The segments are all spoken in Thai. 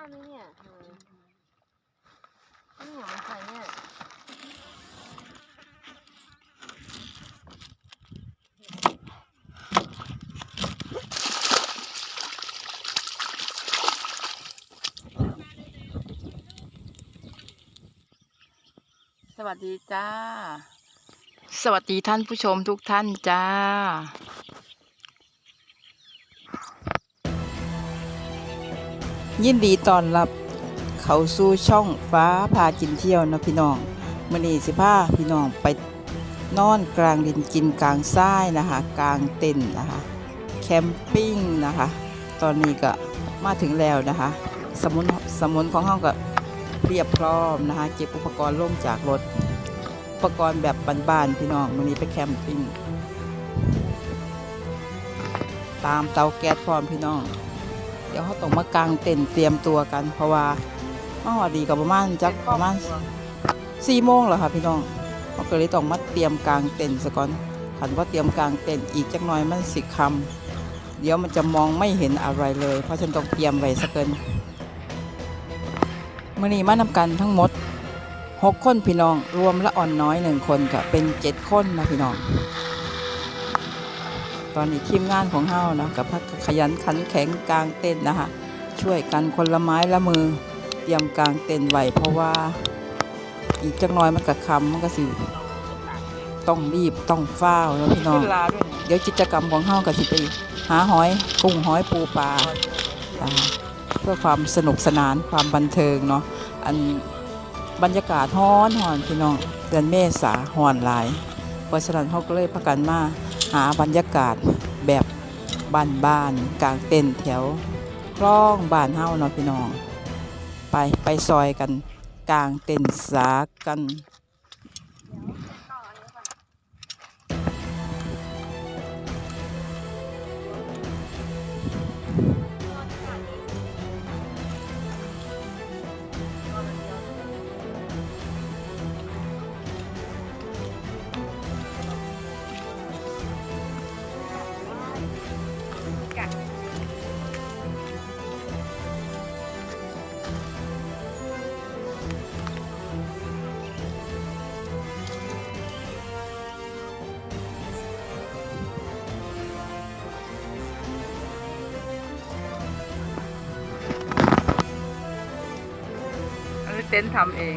ได้ไหมเนี่ยเธอนี่เหรอมันใครเนี่ยสวัสดีจ้า สวัสดีท่านผู้ชมทุกท่านจ้า ยินดีต้อนรับเขาสู่ช่องฟ้าพากินเที่ยวนะพี่น้องมื่อนี้สิพาพี่น้องไปนอนกลางดินกินกลางทรายนะคะ กลางเต็นท์นะคะ แคมปิ้งนะคะ ตอนนี้ก็มาถึงแล้วนะคะ สมุนสมุนของห้องก็เรียบพร้อมนะคะ เก็บอุปกรณ์ลงจากรถ อุปกรณ์แบบบ้านๆพี่น้องวันนี้ไปแคมปิ้งตามเตาแก๊สพร้อมพี่น้อง เดี๋ยวเขาต้องมากางเต็นท์เตรียมตัวกัน เพราะว่ามาหอดีกับประมาณจักประมาณสี่โมงแล้วค่ะพี่น้องเขาก็เลยต้องมาเตรียมกางเต็นท์ซะก่อนขันว่าเตรียมกางเต็นท์อีกจักหน่อยมันสิคำเดี๋ยวมันจะมองไม่เห็นอะไรเลย เพราะฉันต้องเตรียมไว้ซะเกินมื่อนี้มานำกันทั้งหมดหกคนพี่น้องรวมละอ่อนน้อยหนึ่งคนก็เป็นเจ็ดคนนะพี่น้อง ตอนนี้ทีมงานของเฮานะกับพักขยันขันแข็งกลางเต้นท์นะคะช่วยกันคนละไม้ละมือเตรียมกลางเต้นท์ไว้เพราะว่าอีกจักหน้อยมันก็คำมันก็สิต้องรีบต้องฟ้าวแล้วพี่น้องเดี๋ยวกิจกรรมของเฮาก็สิไปหาหอยกุ้งหอยปูปลาอ่าเพื่อความสนุกสนานความบันเทิงเนาะอันบรรยากาศฮ้อนหอนพี่น้องเดือนเมษาหอนหลายเพราะฉะนั้นเขาก็เลยพากันมา หาบรรยากาศแบบบ้านๆกลางเต็นท์แถวคลองบ้านเฮาเนาะพี่น้อง ไปไปซอยกันกลางเต็นท์สากัน เต็นท์ทำเอง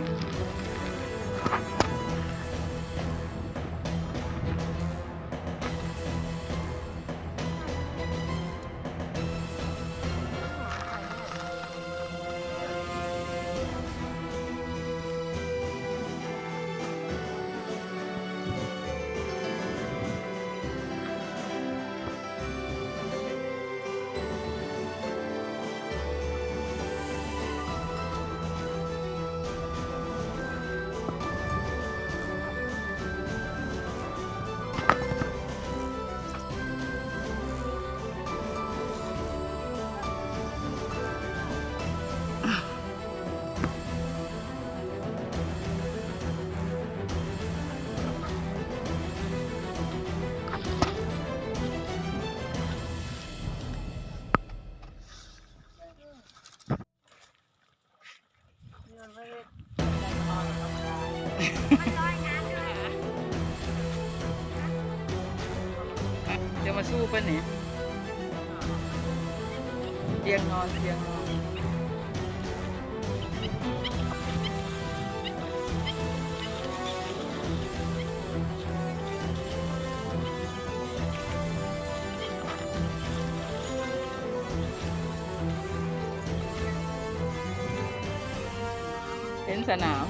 ท์สนาม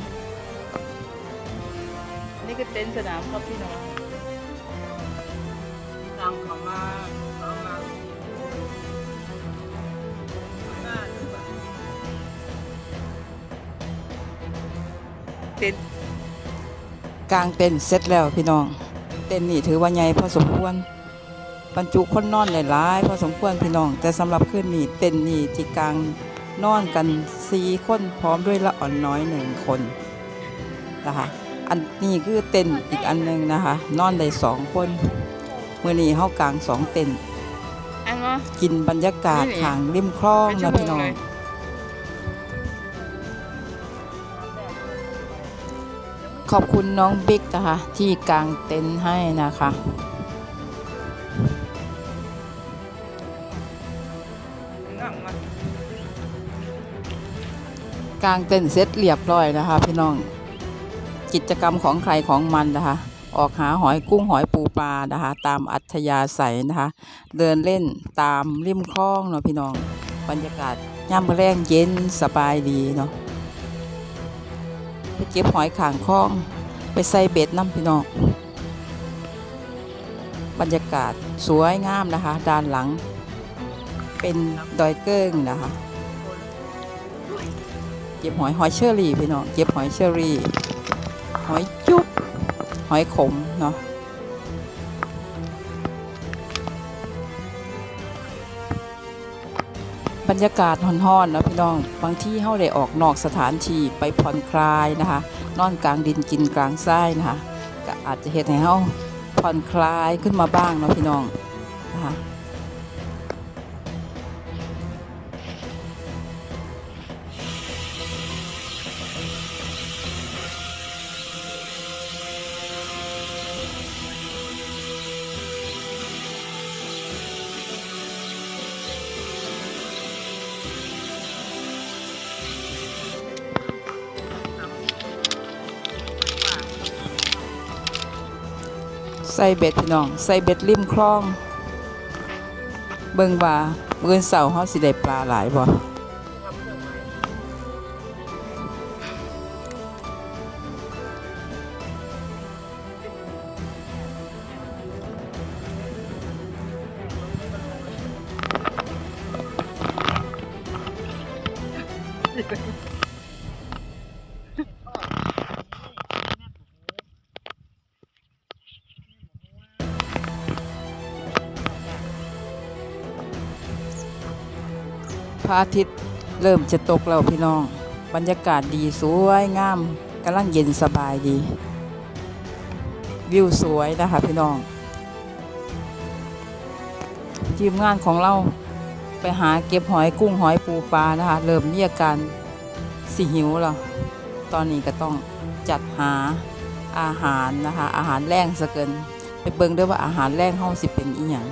นี่คือเต็นท์สนามครับพี่น้องสั่งเขามาเขามาบ้านหรือเปล่าเต็นท์กลางเต็นท์เสร็จแล้วพี่น้อง เต็นท์นี่ถือว่าใหญ่พอสมควรบรรจุคนนอนหลายๆพอสมควรพี่น้อง แต่สำหรับคืนนี้เต็นท์นี่ที่กลาง นอนกันสีคนพร้อมด้วยละอ่อนน้อยหนึ่งคนนะคะอันนี้คือเต็นอีกอันนึงนะคะ นอนได้สองคนเมื่อนี้เฮากลางสองเต็นกินบรรยากาศทางริมคลองนะพี่น้องขอบคุณน้องบิ๊กนะคะ ที่กางเต็นท์ให้นะคะ นั่งมา กลางเต็นเสร็จเรียบร้อยนะคะ พี่น้องกิจกรรมของใครของมันนะคะ ออกหาหอยกุ้งหอยปูปลานะคะ ตามอัธยาศัยนะคะ เดินเล่นตามริมคลองเนาะพี่น้องบรรยากาศย่ามแรงเย็นสบายดีเนาะไปเก็บหอยข่างคลอง ไปใส่เบ็ดน้ำพี่น้องบรรยากาศสวยงามนะคะ ด้านหลัง เป็นดอยเกิ้งนะคะ ก็บหอยหอยเชอรี่พี่น้องเก็บหอยเชอรี่หอยจุ๊บหอยขมเนาะบรรยากาศห่อนๆนะพี่น้องบางที่เฮาได้ออกนอกสถานที่ไปผ่อนคลายนะคะ นอนกลางดินกินกลางทรายนะคะก็อาจจะเฮ็ดให้เฮาผ่อนคลายขึ้นมาบ้างเนาะพี่น้องนะคะ ใส่เบ็ดพี่น้อง ใส่เบ็ดริมคลอง เบิ่งว่ามื้อเสาร์เฮาสิได้ปลาหลายบ่ ระอาทิตย์เริ่มจะตกแล้วพี่น้อง บรรยากาศดีสวยงามกำลังเย็นสบายดี วิวสวยนะคะพี่น้องทีมงานของเราไปหาเก็บหอยกุ้งหอยปูปลานะคะ เริ่มมีอาการสิหิวแล้วตอนนี้ก็ต้องจัดหาอาหารนะคะ อาหารแรงสะเกิน ไปเบิ่งด้วยว่าอาหารแรงเฮาสิเป็นอีหยัง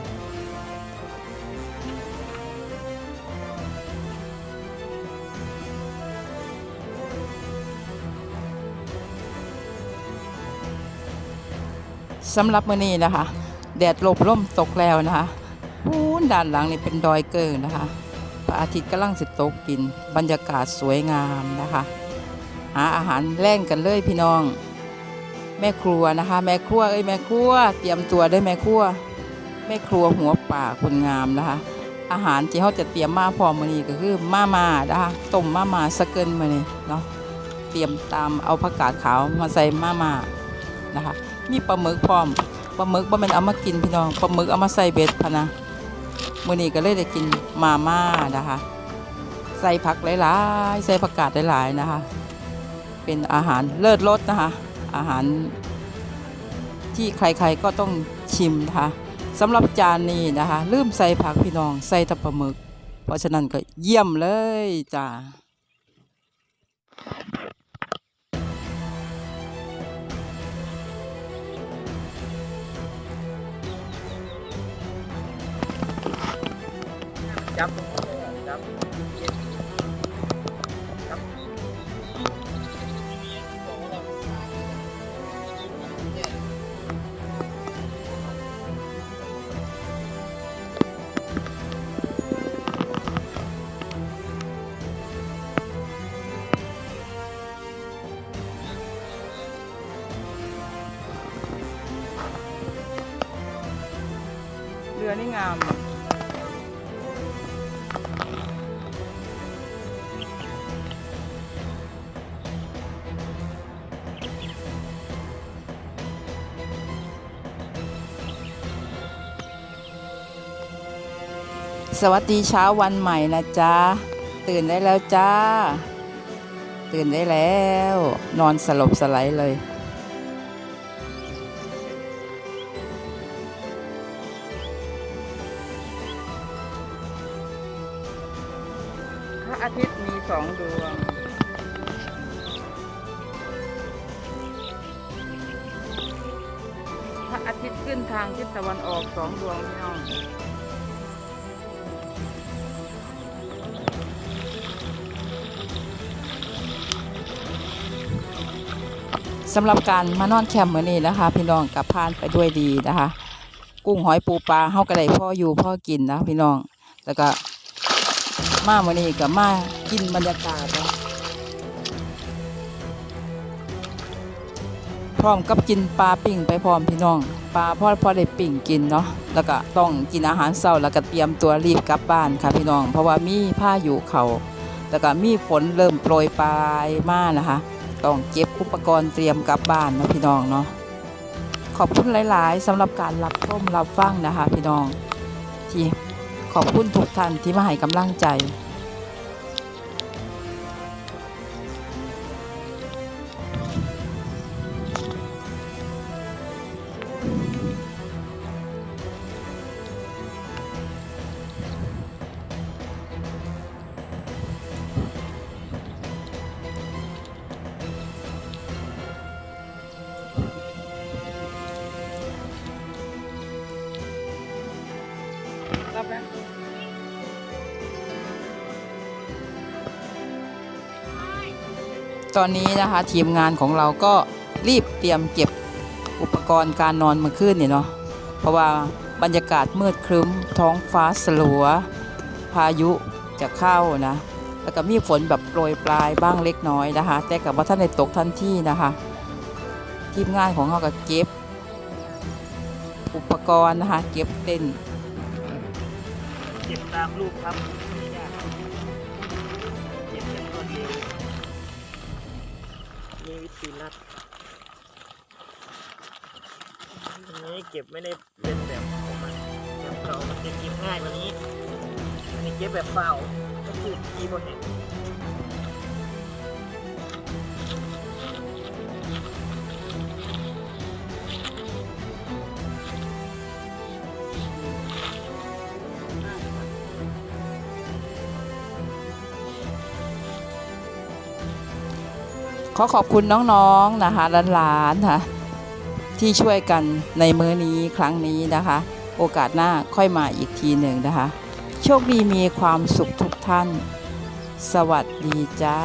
สำหรับมื้อนี้นะคะ แดดลบล่มตกแล้วนะคะพูนด้านหลังนี่เป็นดอยเกิงนะคะพระอาทิตย์กำลังสิตกดิน บรรยากาศสวยงามนะคะ หาอาหารแล่งกันเลยพี่น้อง แม่ครัวนะคะ แม่ครัวเอ้ยแม่ครัว เตรียมตัวได้แม่ครัว แม่ครัวหัวป่าคนงามนะคะ อาหารที่เขาจะเตรียมมาพร้อมมื้อนี้ก็คือมามานะคะต้มมามาสะเกินมื้อนี้เนาะเตรียมตามเอาผักกาดขาวมาใส่มามานะคะ มีปลาหมึกพร้อมปลาหมึกบ่แม่นเอามากินพี่น้องปลาหมึกเอามาใส่เบ็ดพะนะมื้อนี้ก็เลยได้กินมาม่านะคะ ใส่ผักหลายๆใส่ผักกาดหลายๆนะคะ เป็นอาหารเลิศรสนะคะ อาหาร ที่ใครๆก็ต้องชิมนะคะสำหรับจานนี้นะคะ ลืมใส่ผักพี่น้องใส่ตะปลาหมึก เพราะฉะนั้นก็เยี่ยมเลยจ้า จับจับจับเรือนี่งาม สวัสดีเช้าวันใหม่นะจ๊ะ ตื่นได้แล้วจ้า ตื่นได้แล้ว นอนสลบสไลด์เลย พระอาทิตย์มีสองดวง พระอาทิตย์ขึ้นทางทิศตะวันออกสองดวงพี่น้อง สำหรับการมานอนแคมป์มื้อนี้นะคะ พี่น้องกับผ่านไปด้วยดีนะคะ กุ้งหอยปูปลาเฮาก็ได้พ่ออยู่พ่อกินนะพี่น้องแล้วก็มามื้อนี้ก็มากินบรรยากาศนะพร้อมกับกินปลาปิ่งไปพร้อมพี่น้องปลาพ่อพ่อได้ปิ่งกินเนาะแล้วก็ต้องกินอาหารเช้าแล้วก็เตรียมตัวรีบกลับบ้านค่ะพี่น้อง เพราะว่ามีผ้าอยู่เขาแล้วก็มีฝนเริ่มโปรยปลายมากนะคะ ต้องเก็บอุปกรณ์เตรียมกลับบ้านนะพี่น้องเนาะขอบคุณหลาย ๆสำหรับการรับชมรับฟังนะคะ พี่น้องที่ขอบคุณทุกท่านที่มาให้กำลังใจ ตอนนี้นะคะทีมงานของเราก็รีบเตรียมเก็บอุปกรณ์การนอนเมื่อคืนนี่เนาะเพราะว่าบรรยากาศมืดครึ้ม ท้องฟ้าสลัว พายุจะเข้านะ แล้วก็มีฝนแบบโปรยปลายบ้างเล็กน้อยนะคะ แต่กับว่าท่านในตกทันที่นะคะ ทีมงานของเราก็เก็บ อุปกรณ์นะคะ เก็บเต็นเก็บตามรูปครับ ที่รัดอันนี้เก็บไม่ได้เป็นแบบของมันแบบเก่ามันจะเก็บง่ายกว่านี้อันนี้เก็บแบบเปล่าก็คือกีบนเนี่ย ขอขอบคุณน้องๆนะคะหลานๆค่ะที่ช่วยกันในมื้อนี้ครั้งนี้นะคะ โอกาสหน้าค่อยมาอีกทีหนึ่งนะคะ โชคดีมีความสุขทุกท่าน สวัสดีจ้า